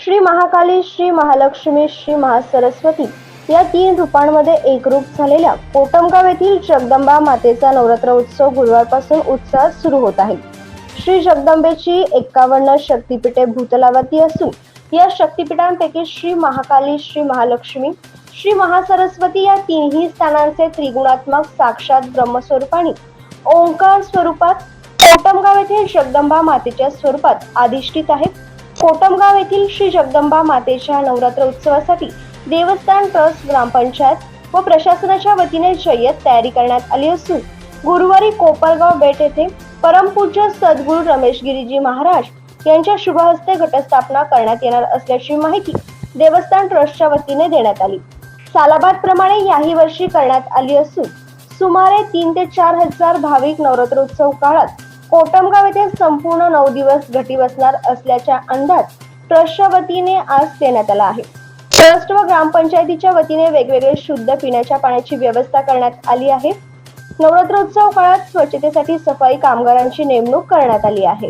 श्री महाकाली श्री महालक्ष्मी श्री महासरस्वती या तीन रूपांमध्ये एकरूप झालेल्या कोटमगाव येथील जगदंबा मातेचा नवरात्र उत्सव गुरुवारपासून उत्साहात सुरू होत आहे. श्री जगदंबेची एक्कावन्न शक्तिपीठे भूतलावती असून या शक्तीपीठांपैकी श्री महाकाली श्री महालक्ष्मी श्री महासरस्वती या तिन्ही स्थानांचे त्रिगुणात्मक साक्षात ब्रह्मस्वरूपाने ओंकार स्वरूपात कोटमगाव येथील जगदंबा मातेच्या स्वरूपात अधिष्ठित आहेत. कोटमगाव येथील श्री जगदंबा मातेच्या नवरात्र उत्सवासाठी देवस्थान ट्रस्ट ग्रामपंचायत व प्रशासनाच्या वतीने जय्यत तयारी करण्यात आली असून गुरुवारी कोपरगाव बेट येथे परमपूज्य सद्गुरू रमेश गिरीजी महाराज यांच्या शुभहस्ते घटस्थापना करण्यात येणार असल्याची माहिती देवस्थान ट्रस्टच्या वतीने देण्यात आली. सालाबाद प्रमाणे याही वर्षी करण्यात आली असून सुमारे तीन ते चार हजार भाविक नवरात्रोत्सव काळात कोटमगाव येथे संपूर्ण नऊ दिवस घटी बसणार असल्याचा अंदाज ट्रस्टच्या वतीने आज देण्यात आला आहे. ट्रस्ट व ग्रामपंचायतीच्या वतीने वेगवेगळे शुद्ध पिण्याच्या पाण्याची व्यवस्था करण्यात आली आहे. नवरात्रोत्सव काळात स्वच्छतेसाठी सफाई कामगारांची नेमणूक करण्यात आली आहे.